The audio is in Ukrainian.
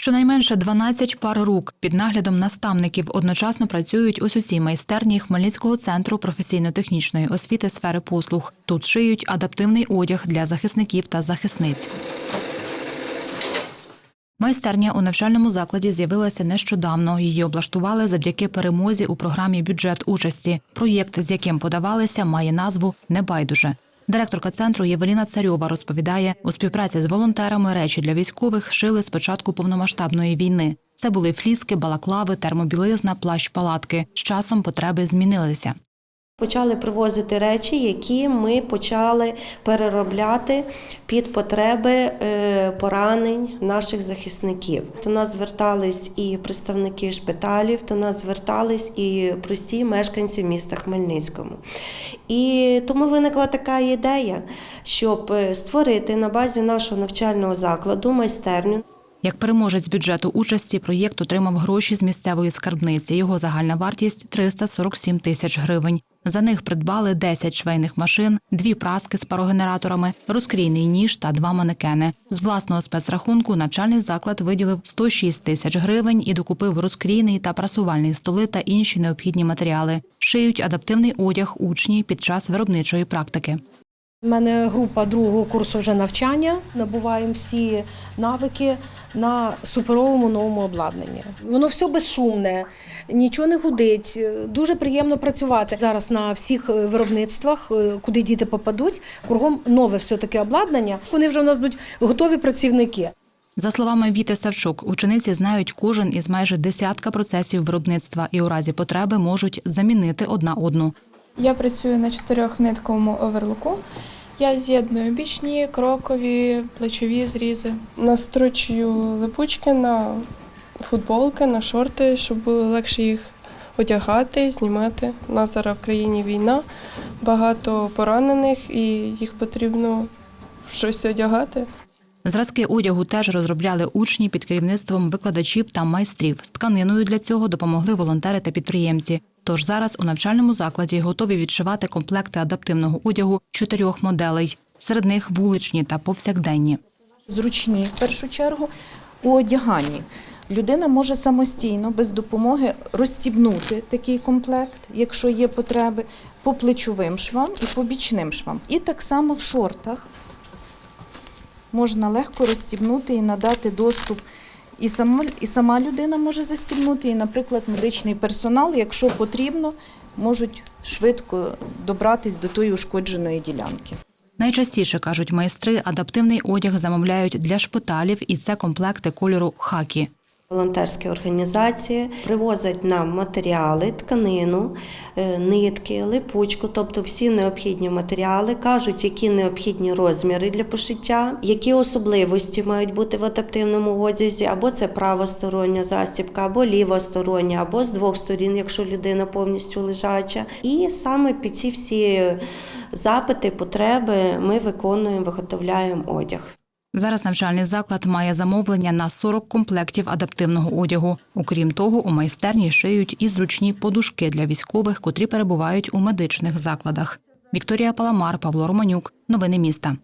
Щонайменше 12 пар рук під наглядом наставників одночасно працюють ось у цій майстерні Хмельницького центру професійно-технічної освіти сфери послуг. Тут шиють адаптивний одяг для захисників та захисниць. Майстерня у навчальному закладі з'явилася нещодавно. Її облаштували завдяки перемозі у програмі бюджет участі. Проєкт, з яким подавалися, має назву Небайдуже. Директорка центру Євеліна Царьова розповідає, у співпраці з волонтерами речі для військових шили з початку повномасштабної війни. Це були фліски, балаклави, термобілизна, плащ-палатки. З часом потреби змінилися. Почали привозити речі, які ми почали переробляти під потреби е, поранень наших захисників. До нас звертались і представники шпиталів, до нас звертались і прості мешканці міста Хмельницькому. І тому виникла така ідея, щоб е, створити на базі нашого навчального закладу майстерню. Як переможець бюджету участі, проєкт отримав гроші з місцевої скарбниці. Його загальна вартість 347 тисяч гривень. За них придбали 10 швейних машин, дві праски з парогенераторами, розкрійний ніж та два манекени. З власного спецрахунку навчальний заклад виділив 106 тисяч гривень і докупив розкрійний та прасувальний столи та інші необхідні матеріали. Шиють адаптивний одяг учні під час виробничої практики. У мене група другого курсу вже навчання. Набуваємо всі навики на суперовому новому обладнанні. Воно все безшумне, нічого не гудить. Дуже приємно працювати зараз на всіх е, виробництвах, е, куди діти попадуть. Кругом нове все таке обладнання. Вони вже у нас будуть готові працівники. За словами Віти Савчук, учениці знають кожен із майже десятка процесів виробництва і у разі потреби можуть замінити одна одну. Я працюю на чотирьохнитковому оверлоку. Я з'єдную бічні, крокові, плечові зрізи. Настрочую липучки на футболки, на шорти, щоб було легше їх одягати, знімати. У нас зараз в країні війна, багато поранених, і їх потрібно щось одягати. Зразки одягу теж розробляли учні під керівництвом викладачів та майстрів. З тканиною для цього допомогли волонтери та підприємці. Тож зараз у навчальному закладі готові відшивати комплекти адаптивного одягу чотирьох моделей. Серед них вуличні та повсякденні. зручні в першу чергу у одяганні. Людина може самостійно, без допомоги розстібнути такий комплект, якщо є потреби, по плечовим швам і по бічним швам. І так само в шортах можна легко розстібнути і надати доступ. І сама, і сама людина може застібнути, і, наприклад, медичний персонал, якщо потрібно, можуть швидко добратись до тої ушкодженої ділянки. Найчастіше кажуть майстри, адаптивний одяг замовляють для шпиталів, і це комплекти кольору хакі. Волонтерські організації привозять нам матеріали, тканину, е, нитки, липучку, тобто всі необхідні матеріали, кажуть, які необхідні розміри для пошиття, які особливості мають бути в адаптивному одязі, або це правостороння застібка, або лівостороння, або з двох сторін, якщо людина повністю лежача. І саме під ці всі запити, потреби ми виконуємо, виготовляємо одяг. Зараз навчальний заклад має замовлення на 40 комплектів адаптивного одягу. Окрім того, у майстерні шиють і зручні подушки для військових, котрі перебувають у медичних закладах. Вікторія Паламар, Павло Романюк. Новини міста.